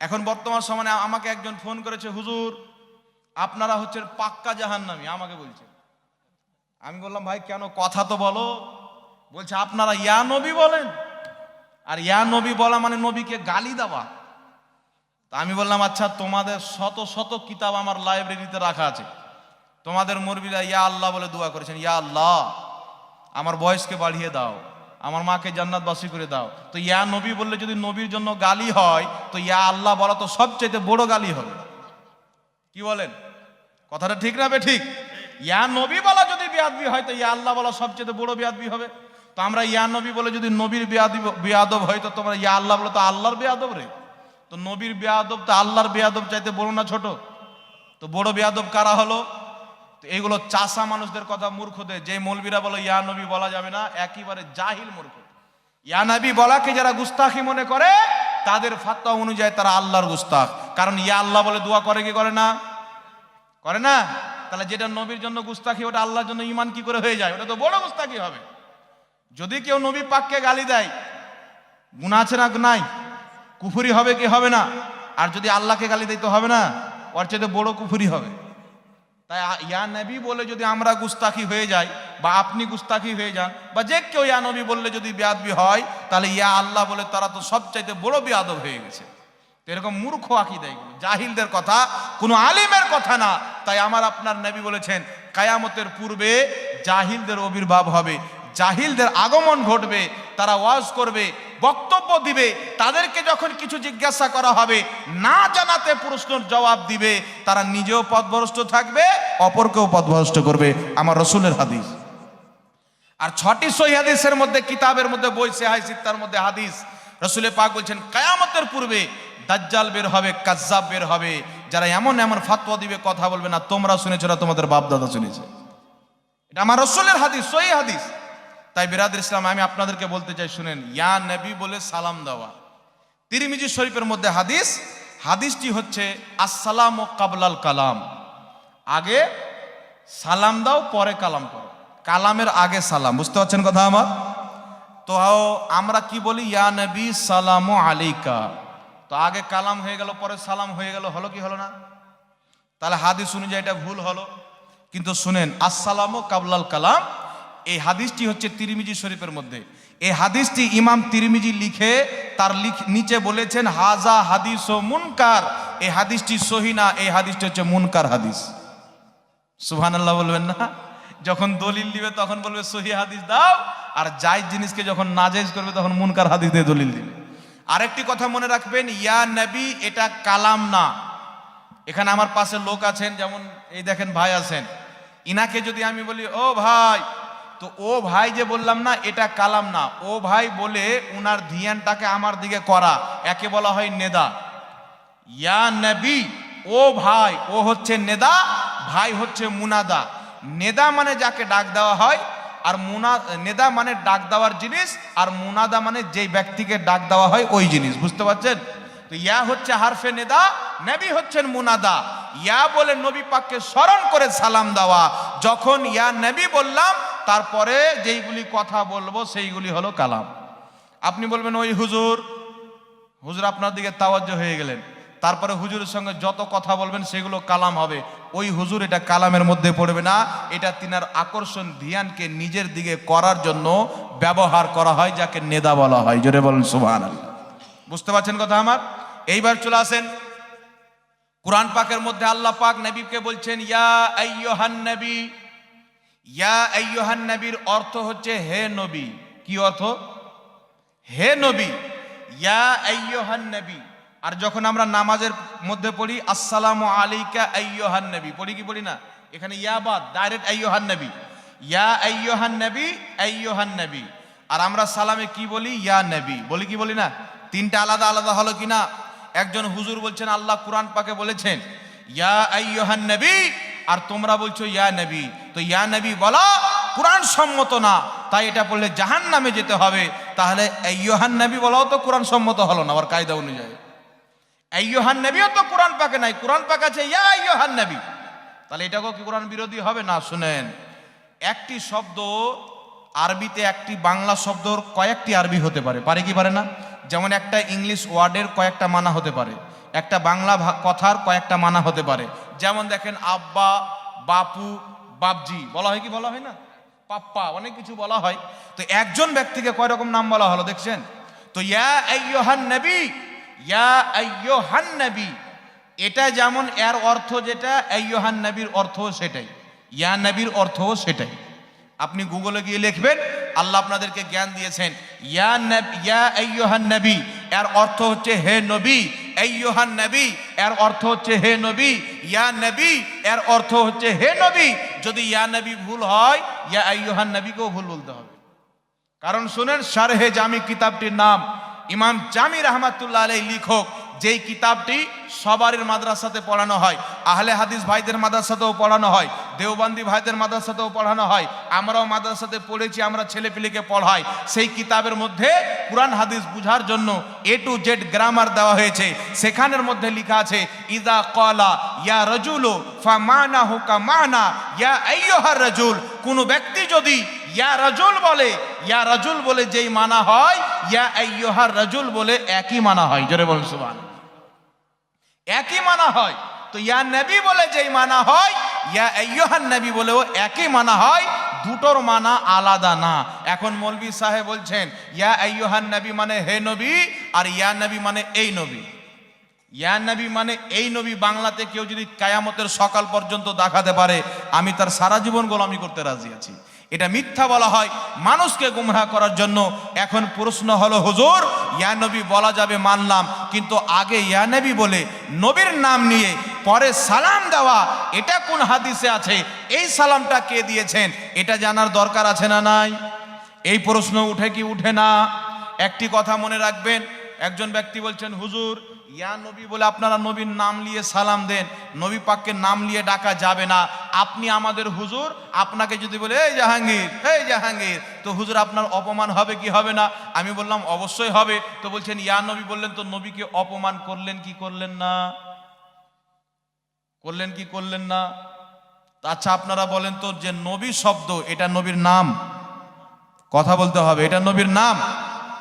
এখন বর্তমান সময়ে আমাকে একজন ফোন করেছে, হুজুর, আপনারা হচ্ছেন পাক্কা জাহান্নামী। আমাকে বলছে। আমি বললাম, ভাই, কেন? কথা তো বলো। বলছে, আপনারা ইয়া নবী বলেন। আর ইয়া নবী বলা মানে নবীকে গালি দেওয়া। তা আমি বললাম আচ্ছা তোমাদের শত শত কিতাব আমার লাইব্রেরিতে রাখা আছে। তোমাদের মুরবিরা ইয়া আল্লাহ বলে দোয়া করেছেন। ইয়া আল্লাহ, আমার বয়সকে বাড়িয়ে দাও। আমার মাকে জান্নাতবাসী করে দাও। তো ইয়া নবী বললে যদি নবীর জন্য গালি হয়, তো ইয়া আল্লাহ বলা তো সবচেয়ে বড় গালি হবে। কি বলেন? কথাটা ঠিক না ঠিক? ইয়া নবী বলা যদি বেয়াদবি হয়, তো ইয়া আল্লাহ বলা সবচেয়ে বড় বেয়াদবি হবে। তো আমরা ইয়া নবী বলে যদি নবীর বেয়াদব বেয়াদব হয়, তো তোমরা ইয়া আল্লাহ বলে তো আল্লাহর বেয়াদব রে। তো নবীর বেয়াদব তো আল্লাহর বেয়াদব চাইতে বড় না ছোট? তো বড় বেয়াদব কারা হলো? এইগুলো চাষা মানুষদের কথা মূর্খদের যে মৌলবীরা বলো, ইয়া নবী বলা যাবে না, একেবারে জাহিল মূর্খ। ইয়া নবী বলাকে যারা গুস্তাখি মনে করে, তাদের ফাত্তা অনুযায়ী তারা আল্লাহর গুস্তাখ। কারণ ইয়া আল্লাহ বলে দোয়া করে কি করে না? করে না? তাহলে যেটা নবীর জন্য গুস্তাখি, ওটা আল্লাহর জন্য ইমান কি করে হয়ে যায়? ওটা তো বড় গুস্তাখি হবে। যদি কেউ নবী পাককে গালি দেয় গুণা আছে না নাই? কুফুরি হবে কি হবে না? আর যদি আল্লাহকে গালি দেয় তো হবে না? ওর চাইতে বড় কুফুরি হবে। তাই ইয়া নবী বলে যদি আমরা গুস্তাখি হয়ে যাই, বা আপনি গুস্তাখি হয়ে যান, বা যে কেউ ইয়া নবী বললে যদি বেয়াদবি হয়, তাহলে ইয়া আল্লাহ বলে তারা তো সবচাইতে বড় বেয়াদব হয়ে গেছে। এরকম মূর্খ আকিদা এগুলো, জাহিলদের কথা, কোনো আলিমের কথা না। তাই আমার আপনার নবী বলেছেন, কায়ামতের পূর্বে জাহিলদের আবির্ভাব হবে। জাহিলদের আগমন ঘটবে, তারা ওয়াজ করবে, বক্তব্য দিবে, তাদেরকে যখন কিছু জিজ্ঞাসা করা হবে, না জানাতে প্রশ্নের জবাব দিবে, তারা নিজেও পথভ্রষ্ট থাকবে, অপরকেও পথভ্রষ্ট করবে। আমার রসুলের হাদিস। আর ছটি সহি হাদিসের মধ্যে, কিতাবের মধ্যে, বই, সেহাই, সিত্তার মধ্যে হাদিস। রসুলের পাক বলছেন, কায়ামতের পূর্বে দাজ্জাল বের হবে, কাজ্জাব বের হবে। যারা এমন এমন ফাতোয়া দিবে, কথা বলবে না। তোমরা শুনেছো না, তোমাদের বাপ দাদা শুনেছে? এটা আমার রসুলের হাদিস, সহি হাদিস। তাই বিরাদের ইসলাম আমি আপনাদেরকে বলতে চাই, শুনেন, ইয়া নবী বলে সালাম দেওয়া। তিরিমিজি শরীফের মধ্যে হাদিস, হাদিসটি হচ্ছে, আসসালাম ও কাবলাল কালাম। আগে সালাম দাও, পরে কালাম করো। কালামের আগে সালাম, বুঝতে পারছেন কথা আমার? তো আমরা কি বলি? ইয়া নবী সালাম আলাইকা। তো আগে কালাম হয়ে গেল, পরে সালাম হয়ে গেল, হলো কি হলো না? তাহলে হাদিস অনুযায়ী এটা ভুল হলো। কিন্তু শুনেন, আসসালাম ও কাবলাল কালাম এই হাদিসটি হচ্ছে তিরমিজি শরীফের মধ্যে। এই হাদিসটি ইমাম তিরমিজি লিখে তার লিখ- নিচে বলেছেন, হাজা হাদিস ও মুনকার। এই হাদিসটি সহি না, এই হাদিসটি হচ্ছে মুনকার হাদিস। সুহান আল্লাহ বলবেন না? যখন দলিল দিবে তখন বলবে, সহি হাদিস দাও। আর যাই জিনিসকে যখন নাজেজ করবে তখন মুনকার হাদিস দিয়ে দলিল দিবে। আরেকটি কথা মনে রাখবেন, ইয়া নবী, এটা কালাম না। এখানে আমার পাশে লোক আছেন, যেমন এই দেখেন ভাই আছেন। ইনাকে যদি আমি বলি, ও ভাই তো ও ভাই যে বললাম না, এটা কালাম না। ও ভাই বলে, উনার ধিয়ানটাকে আমার দিকে করা, একে বলা হয় নেদা। ইয়া নবী, ও ভাই, ও হচ্ছে নেদা, ভাই হচ্ছে মুনাদা। নেদা মানে যাকে ডাক দেওয়া হয়, আর মুনা, নেদা মানে ডাক দেওয়ার জিনিস, আর মুনাদা মানে যেই ব্যক্তিকে ডাক দেওয়া হয়, ওই জিনিস। বুঝতে পারছেন? তো ইয়া হচ্ছে হারফে নেদা, নবী হচ্ছেন মুনাদা। ইয়া বলে নবী পাককে স্মরণ করে সালাম দেওয়া। যখন ইয়া নবী বললাম তারপরে যেইগুলি কথা বলব, সেইগুলি হলো কালাম। আপনি বলবেন, ওই হুজুর হুজুর আপনার দিকে তাওয়াজ্জ হয়ে গেলেন। তারপরে হুজুরের সঙ্গে যত কথা বলবেন, সেগুলো কালাম হবে। ওই হুজুর এটা কালামের মধ্যে পড়বে না। এটা তিনার আকর্ষণ ধিয়ানকে নিজের দিকে করার জন্য ব্যবহার করা হয়, যাকে নেদা বলা হয়। জোরে বলেন সুবহান বুঝতে পারছেন কথা আমার? এইবার চলে আসেন। কোরআন পাকের মধ্যে আল্লাহ পাক নবীকে বলছেন, ইয়া আইয়ুহান নবী ইয়া আইয়ুহান নবীর অর্থ হচ্ছে হে নবী। কি অর্থ? হে নবী। ইয়া আইয়ুহান নবী। আর যখন আমরা নামাজের মধ্যে পড়ি, আসসালামু আলাইকা আইয়ুহান নবী। পড়ি কি পড়ি না? এখানে ইয়া বাদ, ডাইরেক্ট আইয়ুহান নবী। ইয়া আইয়ুহান নবী আইয়ুহান নবী। আর আমরা সালামে কি বলি? ইয়া নবী। বলি কি বলি না? তিনটা আলাদা আলাদা হলো কি না একজন হুজুর বলছেন, আল্লাহ কোরআন পাকে বলেছেন, ইয়া আইয়ুহান নবী আর তোমরা বলছো, ইয়া নবী। তো ইয়া নবী বলা কোরআন সম্মত না। তাই এটা বললে জাহান নামে যেতে হবে। তাহলে আইয়ুহান নবী বলাও তো কোরআন সম্মত হলো না, আবার কায়দা অনুযায়ী। আইয়ুহান নবীও তো কোরআন পাকে নাই। কোরআন পাক আছে, ইয়া আইয়ুহান নবী। তাহলে এটাকেও কি কোরআন বিরোধী হবে? না, শুনেন। একটি শব্দ আরবিতে একটি বাংলা শব্দর কয়েকটি আরবি হতে পারে। পারে কি পারে না? যেমন একটা ইংলিশ ওয়ার্ডের কয়েকটা মানা হতে পারে। একটা বাংলা কথার কয়েকটা মানা হতে পারে। যেমন দেখেন আব্বা, বাপু, বাপজি, বলা হয় কি, বলা হয় না? পাপ্পা, অনেক কিছু বলা হয়। তো একজন ব্যক্তিকে কয় রকম নাম বলা হলো দেখছেন? তো ইয়া নবী ইয়া নবী। এটা যেমন এর অর্থ যেটা, আইয়ুহান নবীর অর্থ সেটাই। ইয়া নবীর অর্থও সেটাই। আপনি গুগলে গিয়ে লিখবেন, আল্লাহ আপনাদেরকে জ্ঞান দিয়েছেন। ইয়া ইয়া আইয়ুহান নবী এর অর্থ হচ্ছে হে নবী এই ইহান নবী। এর অর্থ হচ্ছে হে নবী, ইয়া নবী। এর অর্থ হচ্ছে হে নবী, যদি ইয়া নবী ভুল হয়, ইয়া এই ইহান নবীকেও ভুল বলতে হবে। কারণ শুনেন সারহে জামি কিতাবটির নাম ইমাম জামি রহমাতুল্লাহ আলাই লিখক যেই কিতাবটি সবারই মাদ্রাসাতে পড়ানো হয়, আহলে হাদিস ভাইদের মাদ্রাসাতেও পড়ানো হয়, দেওবান্দি ভাইদের মাদ্রাসাতেও পড়ানো হয়, আমরাও মাদ্রাসাতে পড়েছি, আমরা ছেলেপিলেকে পড়াই। সেই কিতাবের মধ্যে কুরআন হাদিস বুঝার জন্য এ টু জেড গ্রামার দেওয়া হয়েছে। সেখানের মধ্যে লেখা আছে, ইদা কলা ইয়া রজুলো ফা মানা হুকা মানা ইয়া আইয়ুহার রজুল। কোনো ব্যক্তি যদি ইয়া রাজুল বলে, ইয়া রাজুল বলে যেই মানা হয়, ইয়া আইয়ুহার রাজুল বলে একই মানা হয়। জোরে বলুন সুবহান একই মানা হয়। তো ইয়া নবী বলে যেই মানা হয়, ইয়া আইয়ুহান নবী বলেও একই মানা হয়, দুটোর মানা আলাদা না। এখন মৌলবী সাহেব বলছেন, ইয়া আইয়ুহান নবী মানে হে নবী, আর ইয়া নবী মানে এই নবী। ইয়া নবী মানে এই নবী বাংলাতে কেউ যদি কায়ামতের সকাল পর্যন্ত দেখাতে পারে, আমি তার সারা জীবন গোলামি করতে রাজি আছি। এটা মিথ্যা বলা হয়। মানুষকে গুমরাহ করার জন্য এখন প্রশ্ন হলো, হুজুর, ইয়া নবী বলা যাবে মানলাম, কিন্তু আগে ইয়া নবী বলে নবীর নাম নিয়ে পরে সালাম দেওয়া, এটা কোন হাদিসে আছে? এই সালামটা কে দিয়েছেন? এটা জানার দরকার আছে না নাই? এই প্রশ্ন উঠে কি উঠে না? একটি কথা মনে রাখবেন, একজন ব্যক্তি বলছেন, হুজুর ইয়া নবী বলে আপনারা নবীর নাম নিয়ে সালাম দেন। নবী পাককে নাম নিয়ে ডাকা যাবে না। আপনি আমাদের হুজুর, আপনাকে যদি বলে, এই জাহাঙ্গীর এই জাহাঙ্গীর, তো হুজুর আপনার অপমান হবে কি হবে না? আমি বললাম, অবশ্যই হবে। তো বলছেন, ইয়া নবী, বললেন, তো নবীকে অপমান করলেন কি করলেন না? করলেন কি করলেন না? আচ্ছা আপনারা বলেন তো যে নবী শব্দ, এটা নবীর নাম। কথা বলতে হবে, এটা নবীর নাম।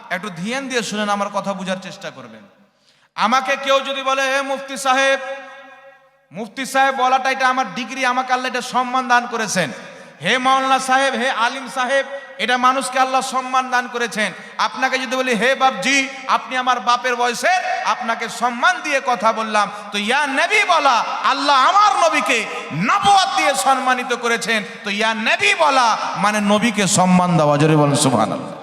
একটু ধ্যান দিয়ে শুনেন, আমার কথা বোঝার চেষ্টা করবেন। আমাকে কেউ যদি বলে হে মুফতি সাহেব মুফতি সাহেব বলাটা এটা আমার ডিগ্রি, আমাকে আল্লাহ এটা সম্মান দান করেছেন। হে মাওলানা সাহেব, হে আলিম সাহেব, এটা মানুষকে আল্লাহ সম্মান দান করেছেন। আপনাকে যদি বলি, হে বাপজি, আপনি আমার বাপের বয়সে আপনাকে সম্মান দিয়ে কথা বললাম। তো ইয়া নবী বলা, আল্লাহ আমার নবীকে নবুয়াত দিয়ে সম্মানিত করেছেন। তো ইয়া নবী বলা মানে নবীকে সম্মান দেওয়া। জোরে বলেন সুবহানাল্লাহ।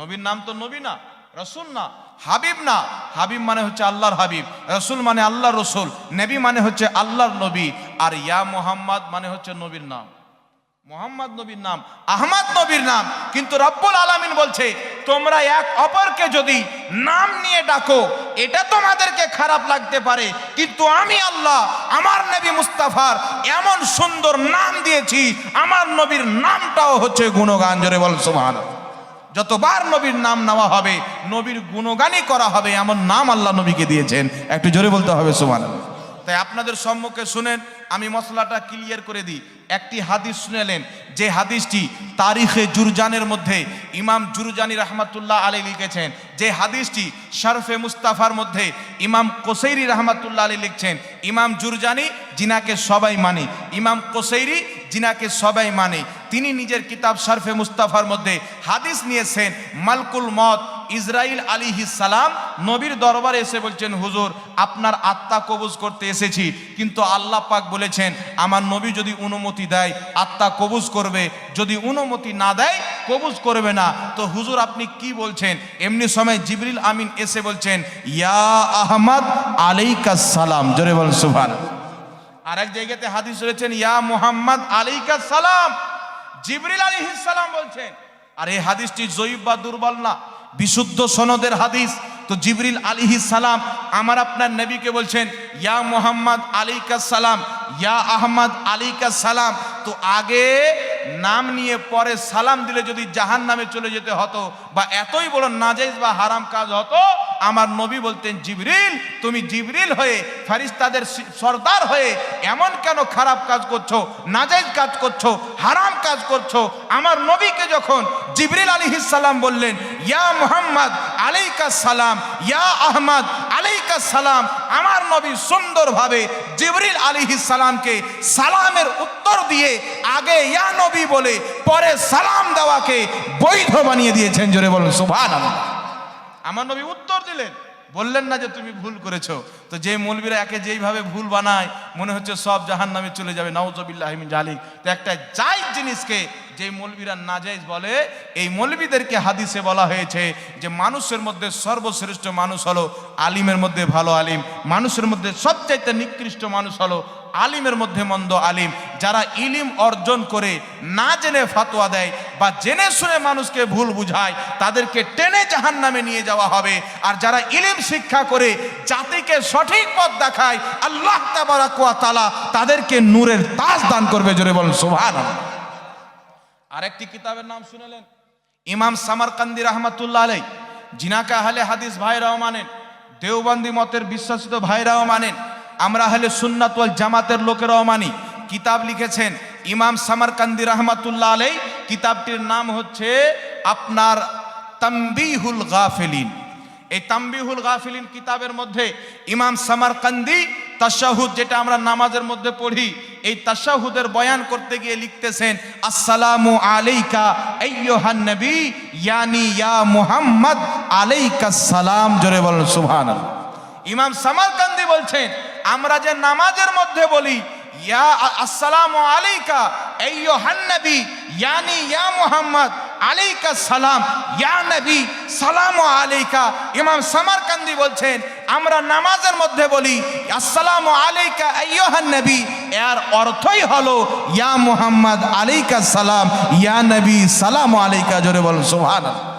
নবীর নাম তো নবী না, রসুল না। হাবিব না, হাবিব মানে হচ্ছে আল্লাহর হাবিব, রসুল মানে আল্লাহ রসুল, নবী মানে হচ্ছে আল্লাহর নবী, আর ইয়া মোহাম্মদ মানে হচ্ছে নবীর নাম। মোহাম্মদ নবীর নাম, আহমদ নবীর নাম, কিন্তু রব্বুল আলামিন বলছে, তোমরা এক অপরকে যদি নাম নিয়ে ডাকো, এটা তোমাদেরকে খারাপ লাগতে পারে, কিন্তু আমি আল্লাহ, আমার নবী মুস্তাফার এমন সুন্দর নাম দিয়েছি, আমার নবীর নামটাও হচ্ছে গুণগান, জোরে বল সুবহানাল্লাহ। যতবার নবীর নাম নেওয়া হবে, নবীর গুণগানই করা হবে, এমন নাম আল্লাহ নবীকে দিয়েছেন। একটু জোরে বলতে হবে সুমান তাই আপনাদের সম্মুখে শুনেন আমি মশলাটা ক্লিয়ার করে দিই। একটি হাদিস শুনেলেন, যে হাদিসটি তারিখে জুরজানের মধ্যে, ইমাম জুরজানি রহমাতুল্লাহ আলী লিখেছেন। যে হাদিসটি শরফে মুস্তাফার মধ্যে, ইমাম কোসৈরি রহমাতুল্লাহ আলী লিখছেন, ইমাম জুরজানি জিনাকে সবাই মানে ইমাম কোসৈরি জিনাকে সবাই মানে। তিনি নিজের কিতাব শরফে মুস্তাফার মধ্যে হাদিস নিয়েছেন, মালকুল মত ইসরাইল আলী সালাম নবীর দরবারে এসে বলছেন, হুজুর, আপনার আত্মা কবুজ করতে এসেছি, কিন্তু আল্লাহ পাক বলেছেন, আমার নবী যদি অনুমতি দেয়, আত্মা কবুজ করবে। যদি অনুমতি না দেয়, কবুজ করবে না। তো হুজুর, আপনি কি বলছেন? এমনি সময় জিবরিল আমিন এসে বলছেন, ইয়া আহমদ আলাইকাস সালাম। জোরে বল সুভান আর এক জায়গাতে হাদিস রয়েছেন, ইয়া মুহাম্মদ আলাইকাস সালাম। জিবরিল আলাইহিস সালাম বলছেন, আর এই হাদিসটি জয়ীব বা দুর্বল না। বিশুদ্ধ সনদের হাদিস। তো জিবরিল আলিহি সালাম আমার আপনার নবীকে বলছেন, ইয়া মোহাম্মদ আলিকা সালাম, ইয়া আহমদ আলিকা সালাম। তো আগে নাম নিয়ে পরে সালাম দিলে যদি জাহান নামে চলে যেতে হতো বা এতই বড় নাজাইজ বা হারাম কাজ হতো আমার নবী বলতেন, জিবরিল, তুমি জিবরিল হয়ে ফারিস্তাদের সর্দার হয়ে এমন কেন খারাপ কাজ করছ, নাজাইজ কাজ করছ, হারাম কাজ করছ? আমার নবীকে যখন জিবরিল আলাইহিস সালাম বললেন, ইয়া মুহাম্মদ, আলাইকা সালাম, ইয়া আহমদ, আলাইকা সালাম, আমার নবী সুন্দরভাবে জিবরিল আলাইহিস সালামকে সালামের উত্তর দিয়ে আগে ইয়া নবী বলে, পরে সালাম দেওয়াকে বৈধ বানিয়ে দিয়েছেন, জোরে বলুন, সুবহানাল্লাহ। আমার নবী উত্তর দিলেন, বললেন না যে তুমি ভুল করেছ। তো যে মৌলবীরা একে যেইভাবে ভুল বানায়, মনে হচ্ছে সব জাহান নামে চলে যাবে। নাউজবিল্লাহমিন জালিক। তো একটা জায়জ জিনিসকে যে মৌলবীরা নাজাইজ বলে, এই মৌলবীদেরকে হাদিসে বলা হয়েছে যে মানুষের মধ্যে সর্বশ্রেষ্ঠ মানুষ হলো আলিমের মধ্যে ভালো আলিম। মানুষের মধ্যে সবচাইতে নিকৃষ্ট মানুষ হলো আলিমের মধ্যে মন্দ আলিম, যারা ইলিম অর্জন করে না জেনে ফাতোয়া দেয় বা জেনে শুনে মানুষকে ভুল বুঝায়, তাদেরকে টেনে জাহান নামে নিয়ে যাওয়া হবে। আর যারা ইলিম শিক্ষা করে জাতিকে সঠিক পথ দেখায়, আল্লাহ তালা তাদেরকে নূরের তাজ দান করবে, জোরে বলেন সুভান আরেকটি কিতাবের নাম শুনেলেন, ইমাম সামারকান্দি রহমাতুল্লাহ আলাই জিনাকা হালে হাদিস ভাইরাও মানেন, দেওবন্দি মতের বিশ্বাসিত ভাইরাও মানেন আমরা হলে সুন্নাতওয়াল জামাতের লোকেরাও মানি। কিতাব লিখেছেন ইমাম সামারকান্দি রহমাতুল্লাহ আলাই কিতাবটির নাম হচ্ছে আপনার তাম্বিহুল গাফিলিন। এই তাম্বিহুল গাফিলিন কিতাবের মধ্যে ইমাম সামারকান্দি তাশাহুদ, যেটা আমরা নামাজের মধ্যে পড়ি, এই তাশাহুদের বয়ান করতে গিয়ে লিখতেছেন, আসসালামু আলাইকা আইয়ুহান নবী, ইয়ানি ইয়া মুহাম্মদ আলাইকা সালাম। জোরে বলেন, সুবহানাল্লাহ। ইমাম সামারকান্দি বলছেন আমরা যে নামাজের মধ্যে বলি, ইয়া আসসালামু আলাইকা, আইয়ুহান নবী, ইয়ানি ইয়া মুহাম্মদ, আলাইকা সালাম, ইয়া নবী, সালামু আলাইকা। ইমাম সামারকান্দি বলছেন, আমরা নামাজের মধ্যে বলি, আসসালামু আলাইকা, আইয়ুহান এর অর্থই হলো, ইয়া মুহাম্মদ, আলাইকা সালাম, ইয়া নবী, সালামু আলাইকা। জোরে বলুন, সুবহানাল্লাহ।